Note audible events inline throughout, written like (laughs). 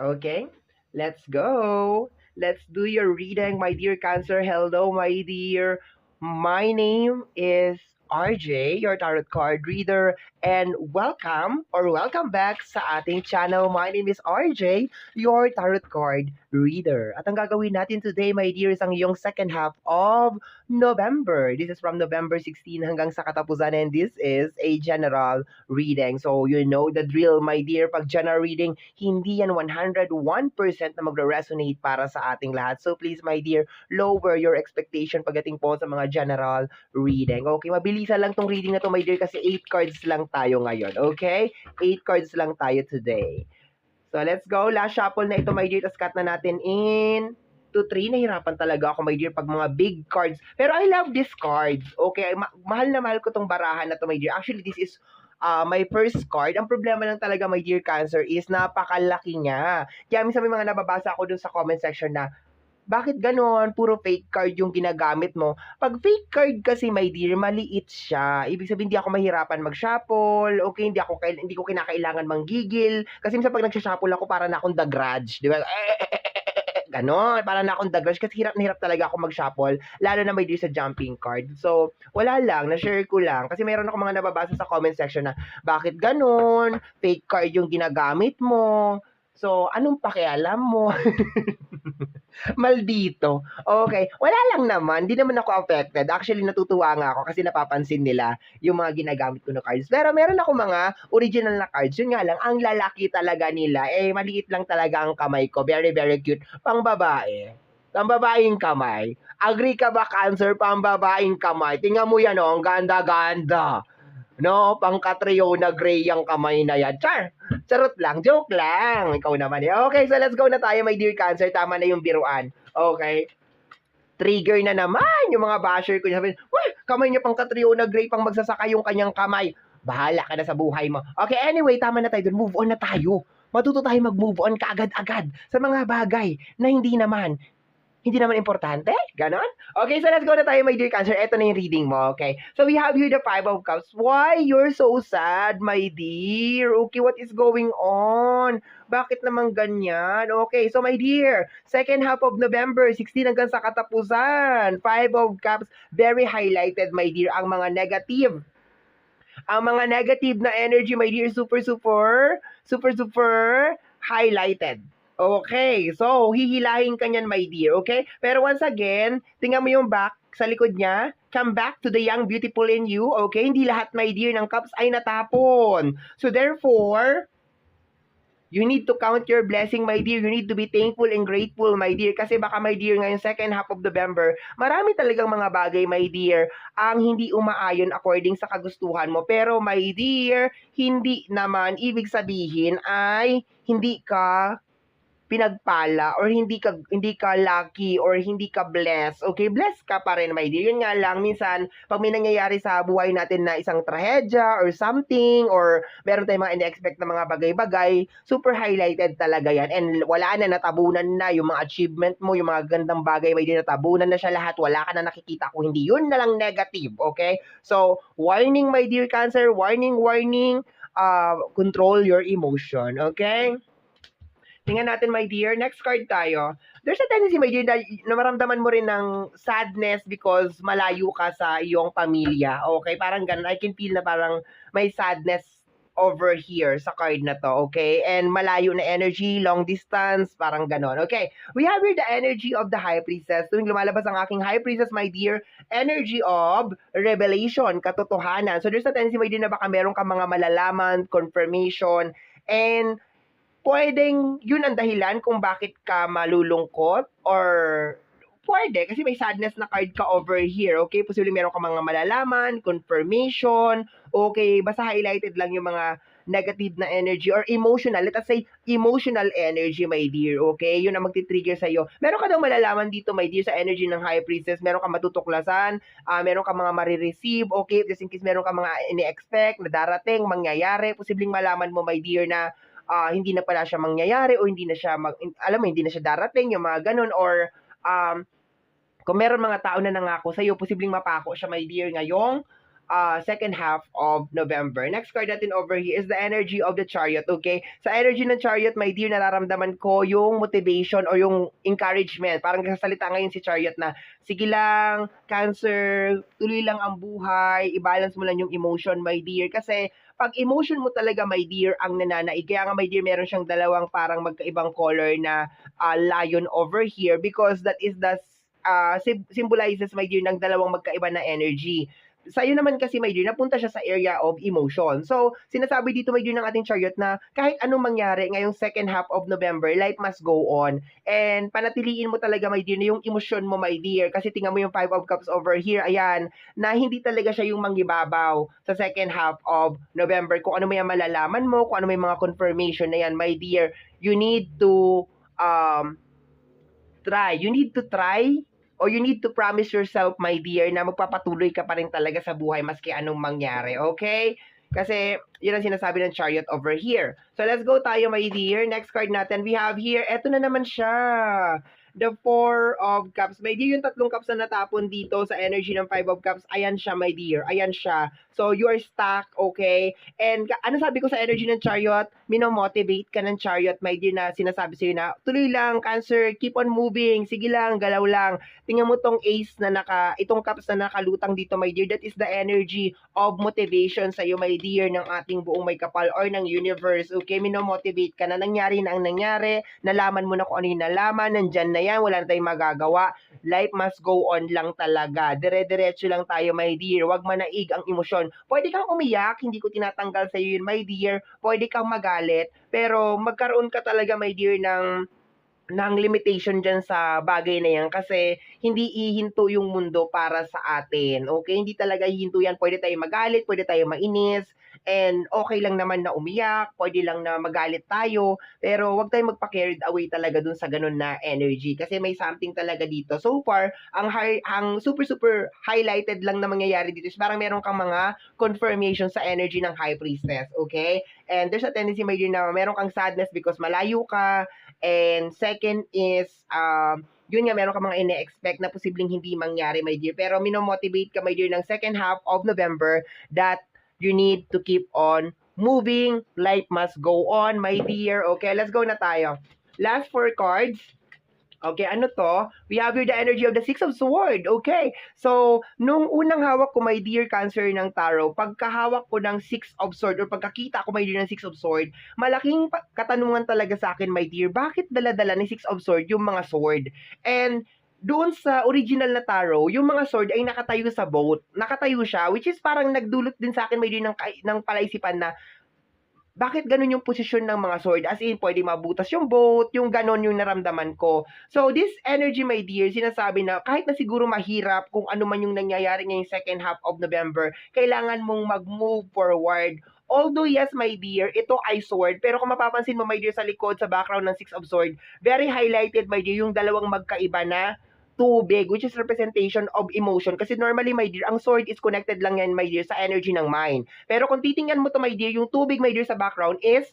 Okay, let's go. Let's do your reading, my dear Cancer. Hello, my dear. My name is RJ, your tarot card reader, and welcome or welcome back sa ating channel. My name is RJ, your tarot card reader. At ang gagawin natin today, my dear, is ang iyong second half of November. This is from November 16 hanggang sa katapusan, and this is a general reading. So, you know the drill, my dear. Pag general reading, hindi yan 101% na magre-resonate para sa ating lahat. So, please, my dear, lower your expectation pagdating po sa mga general reading. Okay, mabilisan lang tong reading na to, my dear, kasi 8 cards lang tayo ngayon. Okay? 8 cards lang tayo today. So, let's go. Last shuffle na ito, my dear. Tapos cut na natin in to 3. Nahirapan talaga ako, my dear, pag mga big cards. Pero I love these cards. Okay? Ma- mahal na mahal ko tong barahan na to, my dear. Actually, this is uh, my first card. Ang problema lang talaga, my dear Cancer, is napakalaki niya. Kaya minsan may mga nababasa ako dun sa comment section na, bakit ganon? Puro fake card yung ginagamit mo. Pag fake card kasi, my dear, maliit siya. Ibig sabihin, hindi ako mahirapan mag-shuffle. Okay, hindi ako hindi ko kinakailangan manggigil. Kasi minsan pag nag-shuffle ako, para na akong the grudge. Di ba? (laughs) Ganon, para na akong the grudge. Kasi hirap na hirap talaga ako mag-shuffle. Lalo na may dear sa jumping card. So, wala lang. Na-share ko lang. Kasi mayroon ako mga nababasa sa comment section na, bakit ganon? Fake card yung ginagamit mo. So, anong pakialam mo? (laughs) Maldito. Okay. Wala lang naman. Hindi naman ako affected. Actually, natutuwa nga ako kasi napapansin nila yung mga ginagamit ko na cards. Pero meron ako mga original na cards. Yun nga lang, ang lalaki talaga nila, eh, maliit lang talaga ang kamay ko. Very, very cute. Pang babae. Pang babaeng kamay. Agree ka ba, Cancer? Pang babaeng kamay. Tingnan mo yan, oh. Ang ganda-ganda. No, pang Catriona Gray ang kamay na yan. Char! Charot lang, joke lang. Ikaw naman eh. Okay, so let's go na tayo, my dear Cancer. Tama na yung biruan. Okay? Trigger na naman yung mga basher ko. Sabi, Wah, kamay niya pang Catriona Gray pang magsasaka yung kanyang kamay. Bahala ka na sa buhay mo. Okay, anyway, tama na tayo dun. Move on na tayo. Matuto tayo mag-move on kaagad-agad sa mga bagay na hindi naman hindi naman importante? Ganon? Okay, so let's go na tayo, my dear Cancer. Ito na yung reading mo, okay? So we have here the Five of Cups. Why you're so sad, my dear? Okay, what is going on? Bakit naman ganyan? Okay, so my dear, second half of November, 16 hanggang sa katapusan. Five of Cups, very highlighted, my dear, ang mga negative ang mga negative na energy, my dear, super, super, super, super highlighted. Okay, so hihilahin ka niyan, my dear, okay? Pero once again, tingnan mo yung back sa likod niya. Come back to the young, beautiful in you, okay? Hindi lahat, my dear, ng cups ay natapon. So therefore, You need to count your blessing, my dear. You need to be thankful and grateful, my dear. Kasi baka, my dear, ngayon second half of November, marami talagang mga bagay, my dear, ang hindi umaayon according sa kagustuhan mo. Pero, my dear, hindi naman ibig sabihin ay hindi ka pinagpala or hindi ka hindi ka lucky or hindi ka blessed. Okay, blessed ka pa rin, my dear. Yun nga lang minsan pag may nangyayari sa buhay natin na isang trahedya or something or meron tayong mga in-expect na mga bagay-bagay, super highlighted talaga yan. And wala na natabunan na yung mga achievement mo, yung mga gandang bagay, may dear, natabunan na siya lahat. Wala ka na nakikita kung hindi yun na lang negative, okay? So, warning my dear Cancer, warning, warning, uh, control your emotion, okay? Tingnan natin, my dear. Next card tayo. There's a tendency, my dear, na, na maramdaman mo rin ng sadness because malayo ka sa iyong pamilya. Okay? Parang ganun. I can feel na parang may sadness over here sa card na to, okay? And malayo na energy, long distance, parang ganon. Okay, we have here the energy of the High Priestess. Tuwing lumalabas ang aking High Priestess, my dear, energy of revelation, katotohanan. So there's a tendency, my dear, na baka meron ka mga malalaman, confirmation, and pwedeng yun ang dahilan kung bakit ka malulungkot or pwede kasi may sadness na card ka over here. Okay, posibleng meron ka mga malalaman, confirmation, okay, basta highlighted lang yung mga negative na energy or emotional, let us say emotional energy, my dear, okay? Yun ang magti-trigger sa iyo. Meron ka daw malalaman dito, my dear, sa energy ng High Priestess. Meron ka matutuklasan, uh, meron ka mga marireceive, okay? Just in case meron ka mga ini-expect na darating, mangyayari, posibleng malaman mo, my dear, na uh, hindi na pala siya mangyayari o hindi na siya mag, alam mo hindi na siya darating yung mga ganun or um, kung meron mga tao na nangako sa iyo posibleng mapako siya my dear ngayong uh, second half of November. Next card natin over here is the energy of the chariot, okay? Sa energy ng chariot, my dear, nararamdaman ko yung motivation o yung encouragement. Parang kasalita ngayon si chariot na, sige lang, cancer, tuloy lang ang buhay, i-balance mo lang yung emotion, my dear. Kasi pag emotion mo talaga, my dear, ang nananaig. Kaya nga, my dear, meron siyang dalawang parang magkaibang color na uh, lion over here because that is the uh, symbolizes, my dear, ng dalawang magkaiba na energy sa'yo naman kasi, my dear, napunta siya sa area of emotion. So, sinasabi dito, my dear, ng ating chariot na kahit anong mangyari ngayong second half of November, life must go on. And panatiliin mo talaga, my dear, na yung emotion mo, my dear. Kasi tingnan mo yung Five of Cups over here, ayan, na hindi talaga siya yung manggibabaw sa second half of November. Kung ano may malalaman mo, kung ano may mga confirmation na yan, my dear, you need to um, try. You need to try or you need to promise yourself, my dear, na magpapatuloy ka pa rin talaga sa buhay maski anong mangyari, okay? Kasi, yun ang sinasabi ng chariot over here. So, let's go tayo, my dear. Next card natin, we have here, eto na naman siya the Four of Cups. My dear, yung tatlong cups na natapon dito sa energy ng Five of Cups, ayan siya, my dear. Ayan siya. So, you are stuck, okay? And ano sabi ko sa energy ng chariot? Minomotivate ka ng chariot, my dear, na sinasabi sa'yo na, tuloy lang, cancer, keep on moving, sige lang, galaw lang. Tingnan mo tong ace na naka, itong cups na nakalutang dito, my dear. That is the energy of motivation sa'yo, my dear, ng ating buong may kapal or ng universe, okay? Minomotivate ka na, nangyari na ang nangyari, nalaman mo na kung ano yung nalaman, nandyan na yan, wala na tayong magagawa. Life must go on lang talaga. Dire-diretso lang tayo, my dear. Huwag manaig ang emosyon. Pwede kang umiyak, hindi ko tinatanggal sa iyo yun, my dear. Pwede kang magalit, pero magkaroon ka talaga, my dear, ng ng limitation dyan sa bagay na yan kasi hindi ihinto yung mundo para sa atin. Okay? Hindi talaga ihinto yan. Pwede tayo magalit, pwede tayo mainis, and okay lang naman na umiyak, pwede lang na magalit tayo, pero wag tayong magpa-carried away talaga dun sa ganun na energy kasi may something talaga dito. So far, ang high, ang super super highlighted lang na mangyayari dito is parang meron kang mga confirmation sa energy ng High Priestess, okay? And there's a tendency, my dear, na meron kang sadness because malayo ka, And second is, um, yun nga, meron ka mga ine-expect na posibleng hindi mangyari, my dear. Pero minomotivate ka, my dear, ng second half of November that you need to keep on moving. Life must go on, my dear. Okay, let's go na tayo. Last four cards. Okay, ano to? We have here the energy of the Six of Sword. Okay. So, nung unang hawak ko, my dear Cancer ng Tarot, pagkahawak ko ng Six of Sword or pagkakita ko, my dear, ng Six of Sword, malaking katanungan talaga sa akin, my dear, bakit dala-dala ni Six of Sword yung mga sword? And doon sa original na tarot, yung mga sword ay nakatayo sa boat. Nakatayo siya, which is parang nagdulot din sa akin, din ng, ng palaisipan na bakit ganun yung posisyon ng mga sword? As in, pwede mabutas yung boat, yung ganon yung naramdaman ko. So, this energy, my dear, sinasabi na kahit na siguro mahirap kung ano man yung nangyayari ngayong second half of November, kailangan mong mag-move forward. Although, yes, my dear, ito ay sword, pero kung mapapansin mo, my dear, sa likod, sa background ng Six of Sword, very highlighted, my dear, yung dalawang magkaiba na tubig, which is representation of emotion. Kasi normally, my dear, ang sword is connected lang yan, my dear, sa energy ng mind. Pero kung titingnan mo to, my dear, yung tubig, my dear, sa background is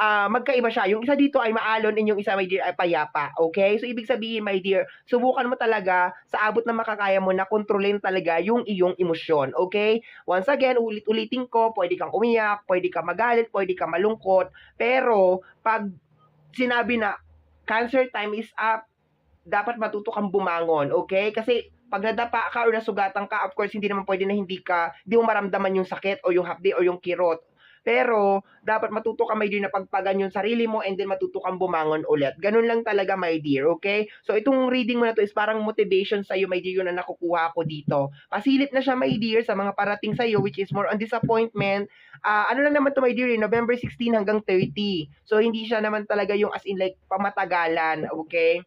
uh, magkaiba siya. Yung isa dito ay maalon and yung isa, my dear, ay payapa. Okay? So, ibig sabihin, my dear, subukan mo talaga sa abot na makakaya mo na kontrolin talaga yung iyong emosyon. Okay? Once again, ulit-ulitin ko, pwede kang umiyak, pwede kang magalit, pwede kang malungkot. Pero, pag sinabi na, cancer time is up, dapat matuto kang bumangon, okay? Kasi pag nadapa ka or nasugatan ka, of course, hindi naman pwede na hindi ka, hindi mo maramdaman yung sakit o yung hapdi o yung kirot. Pero, dapat matuto ka, my dear, na pagpagan yung sarili mo and then matuto kang bumangon ulit. Ganun lang talaga, my dear, okay? So, itong reading mo na to is parang motivation sa'yo, my dear, yun na nakukuha ko dito. Pasilip na siya, my dear, sa mga parating sa'yo, which is more on disappointment. Uh, ano lang naman to, my dear, eh, November 16 hanggang 30. So, hindi siya naman talaga yung as in like pamatagalan, okay?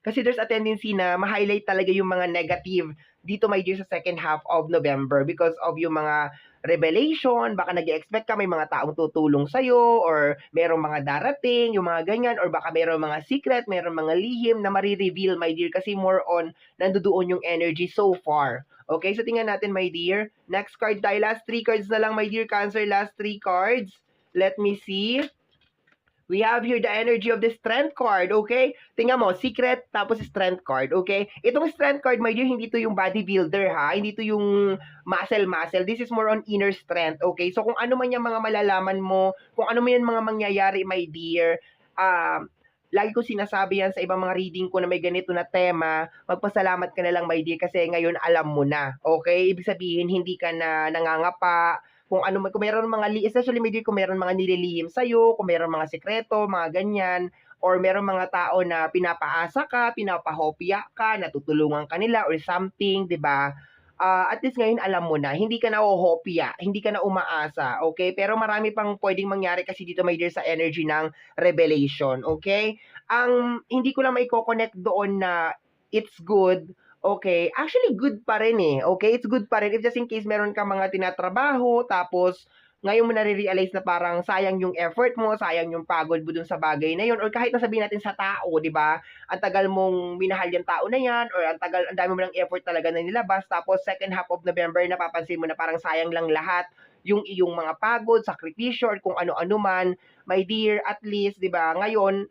Kasi there's a tendency na ma-highlight talaga yung mga negative dito my dear sa second half of November because of yung mga revelation, baka nag expect ka may mga taong tutulong sa'yo or merong mga darating, yung mga ganyan, or baka merong mga secret, merong mga lihim na marireveal, my dear, kasi more on nandoon yung energy so far. Okay, so tingnan natin, my dear. Next card tayo. Last three cards na lang, my dear Cancer. Last three cards. Let me see. We have here the energy of the strength card, okay? Tingnan mo, secret tapos strength card, okay? Itong strength card, my dear, hindi to yung bodybuilder ha, hindi to yung muscle-muscle. This is more on inner strength, okay? So kung ano man yung mga malalaman mo, kung ano man yung mga mangyayari, my dear, um, lagi ko sinasabi yan sa ibang mga reading ko na may ganito na tema, magpasalamat ka na lang, my dear, kasi ngayon alam mo na, okay? Ibig sabihin, hindi ka na nangangapa, kung ano kung meron mga, especially maybe kung meron mga nililihim sa'yo, kung meron mga sekreto, mga ganyan, or meron mga tao na pinapaasa ka, pinapahopya ka, natutulungan ka nila, or something, di ba? Ah, at least ngayon alam mo na, hindi ka na uhopya, hindi ka na umaasa, okay? Pero marami pang pwedeng mangyari kasi dito, my dear, sa energy ng revelation, okay? Ang hindi ko lang may connect doon na it's good, Okay, actually good pa rin eh. Okay, it's good pa rin. If just in case meron ka mga tinatrabaho, tapos ngayon mo nare-realize na parang sayang yung effort mo, sayang yung pagod mo dun sa bagay na yun, or kahit nasabihin natin sa tao, di ba? Ang tagal mong minahal yung tao na yan, or ang tagal, ang dami mo ng effort talaga na nilabas, tapos second half of November, napapansin mo na parang sayang lang lahat yung iyong mga pagod, sakripisyo, or kung ano-ano man, my dear, at least, di ba, ngayon,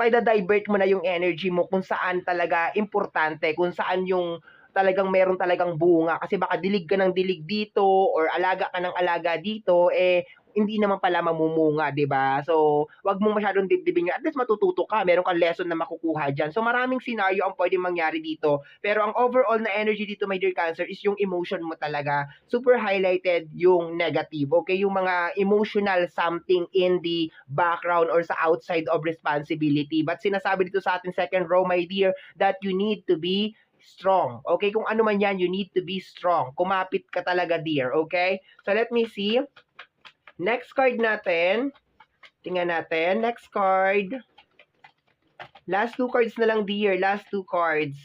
may da-divert mo na yung energy mo kung saan talaga importante, kung saan yung talagang meron talagang bunga. Kasi baka dilig ka ng dilig dito or alaga ka ng alaga dito, eh, hindi naman pala mamumunga, 'di ba? So, wag mong masyadong dibdibin yun. At least matututo ka, meron kang lesson na makukuha diyan. So, maraming scenario ang pwedeng mangyari dito. Pero ang overall na energy dito, my dear Cancer, is yung emotion mo talaga. Super highlighted yung negative. Okay, yung mga emotional something in the background or sa outside of responsibility. But sinasabi dito sa ating second row, my dear, that you need to be strong. Okay, kung ano man yan, you need to be strong. Kumapit ka talaga, dear. Okay? So, let me see. Next card natin. Tingnan natin. Next card. Last two cards na lang, dear. Last two cards.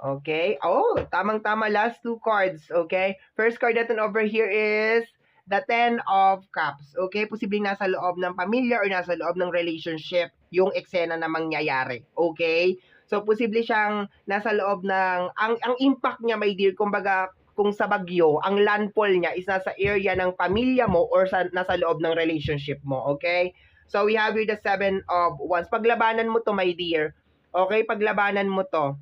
Okay. Oh, tamang-tama. Last two cards. Okay. First card natin over here is the Ten of Cups. Okay. Posibleng nasa loob ng pamilya or nasa loob ng relationship yung eksena na mangyayari. Okay. So, posible siyang nasa loob ng, ang, ang impact niya, my dear, kumbaga, kung sa bagyo, ang landfall niya is nasa area ng pamilya mo or sa, nasa loob ng relationship mo, okay? So, we have here the seven of wands. Paglabanan mo to, my dear. Okay, paglabanan mo to.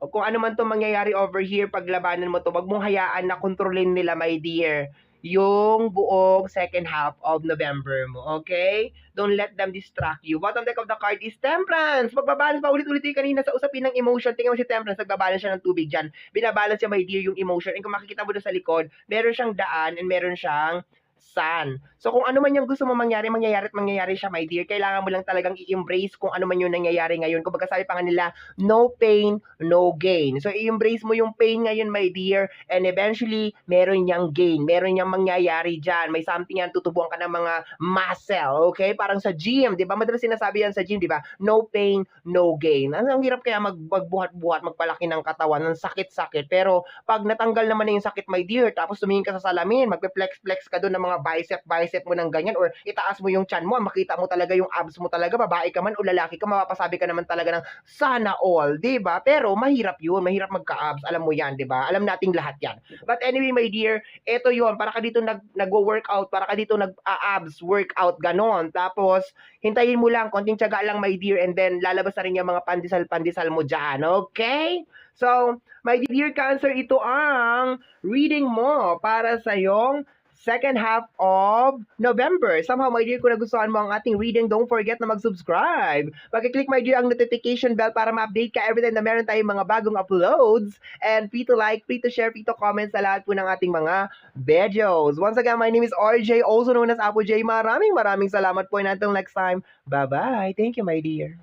O kung ano man to mangyayari over here, paglabanan mo to, wag mong hayaan na kontrolin nila, my dear, yung buong second half of November mo, okay? Don't let them distract you. Bottom deck of the card is Temperance. Magbabalance pa ulit-ulit yung kanina sa usapin ng emotion. Tingnan mo si Temperance, nagbabalance siya ng tubig dyan. Binabalance siya, my dear, yung emotion. And kung makikita mo doon sa likod, meron siyang daan and meron siyang sun. So kung ano man yung gusto mo mangyari, mangyayari at mangyayari siya, my dear. Kailangan mo lang talagang i-embrace kung ano man yung nangyayari ngayon. Kung sabi pa nga nila, no pain, no gain. So i-embrace mo yung pain ngayon, my dear, and eventually, meron niyang gain. Meron niyang mangyayari dyan. May something yan, tutubuan ka ng mga muscle, okay? Parang sa gym, di ba? Madalas sinasabi yan sa gym, di ba? No pain, no gain. Ang, ang hirap kaya mag, magbuhat-buhat, magpalaki ng katawan, ng sakit-sakit. Pero pag natanggal naman na yung sakit, my dear, tapos tumingin ka sa salamin, magpe-flex-flex ka doon ng mga bicep, bicep mo ng ganyan, or itaas mo yung chan mo, makita mo talaga yung abs mo talaga, babae ka man o lalaki ka, mapapasabi ka naman talaga ng sana all, di ba? Pero mahirap yun, mahirap magka-abs, alam mo yan, di ba? Alam nating lahat yan. But anyway, my dear, eto yun, para ka dito nag, nag-workout, para ka dito nag-abs, workout, ganon. Tapos, hintayin mo lang, konting tiyaga lang, my dear, and then lalabas na rin yung mga pandisal-pandisal mo dyan, okay? So, my dear Cancer, ito ang reading mo para sa yung second half of November. Somehow, my dear, kung nagustuhan mo ang ating reading, don't forget na mag-subscribe. Pag-click, my dear, ang notification bell para ma-update ka every time na meron tayong mga bagong uploads. And free to like, free to share, free to comment sa lahat po ng ating mga videos. Once again, my name is RJ, also known as Apo J. Maraming maraming salamat po and until next time, bye-bye. Thank you, my dear.